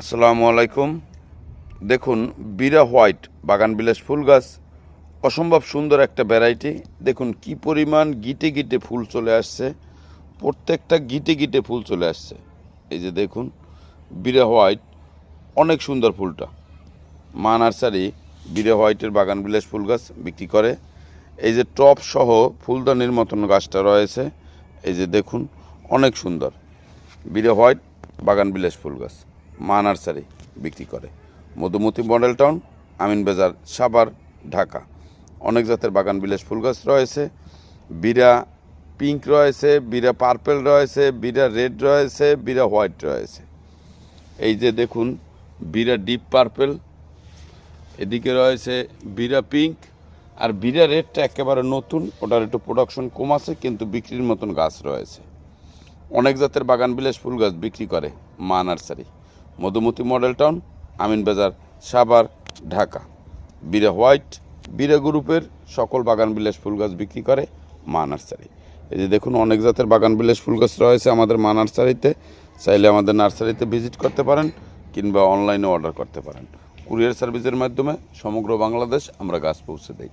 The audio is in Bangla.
আসসালামু আলাইকুম। দেখুন, বিরা হোয়াইট বাগান বিলাস ফুল গাছ, অসম্ভব সুন্দর একটা ভ্যারাইটি। দেখুন, কি পরিমাণ গিটে গিটে ফুল চলে আসছে, প্রত্যেকটা গিটে গিটে ফুল চলে আসছে। এই যে দেখুন, বিরা হোয়াইট, অনেক সুন্দর ফুলটা। মা নার্সারি বিরা হোয়াইটের বাগান বিলাস ফুল গাছ বিক্রি করে। এই যে টপ সহ ফুলদানির মতন গাছটা রয়েছে, এই যে দেখুন, অনেক সুন্দর। বিরা হোয়াইট বাগান বিলাস ফুল গাছ। মা নার্সারি বিক্রি করে। Madhumati model town, Amin Bazar, Savar, Dhaka. অনেক জাতের বাগান, বিলাস ফুল গাছ রয়েছে, বিরা পিঙ্ক রয়েছে, বিরা পার্পেল রয়েছে, বিরা রেড রয়েছে, বিরা হোয়াইট রয়েছে। এই যে দেখুন, বিরা ডিপ পার্পেল, এদিকে রয়েছে বিরা পিঙ্ক, আর বিরা রেডটা একেবারে নতুন, ওটার একটু প্রোডাকশন কম আছে, কিন্তু বিক্রির মতন গাছ রয়েছে। অনেক জাতের বাগান, বিলাস ফুল গাছ বিক্রি করে Ma nursery. Madhumati model town, Amin Bazar, Savar, Dhaka. Bira white, Bira গ্রুপের সকল বাগান বিলাস ফুল গাছ বিক্রি করে মা নার্সারি। এই যে দেখুন, অনেক জাতের বাগান বিলাস ফুল গাছ রয়েছে আমাদের মা নার্সারিতে। চাইলে আমাদের নার্সারিতে ভিজিট করতে পারেন কিংবা অনলাইনে অর্ডার করতে পারেন। কুরিয়ার সার্ভিসের মাধ্যমে সমগ্র বাংলাদেশ আমরা গাছ পৌঁছে দিই।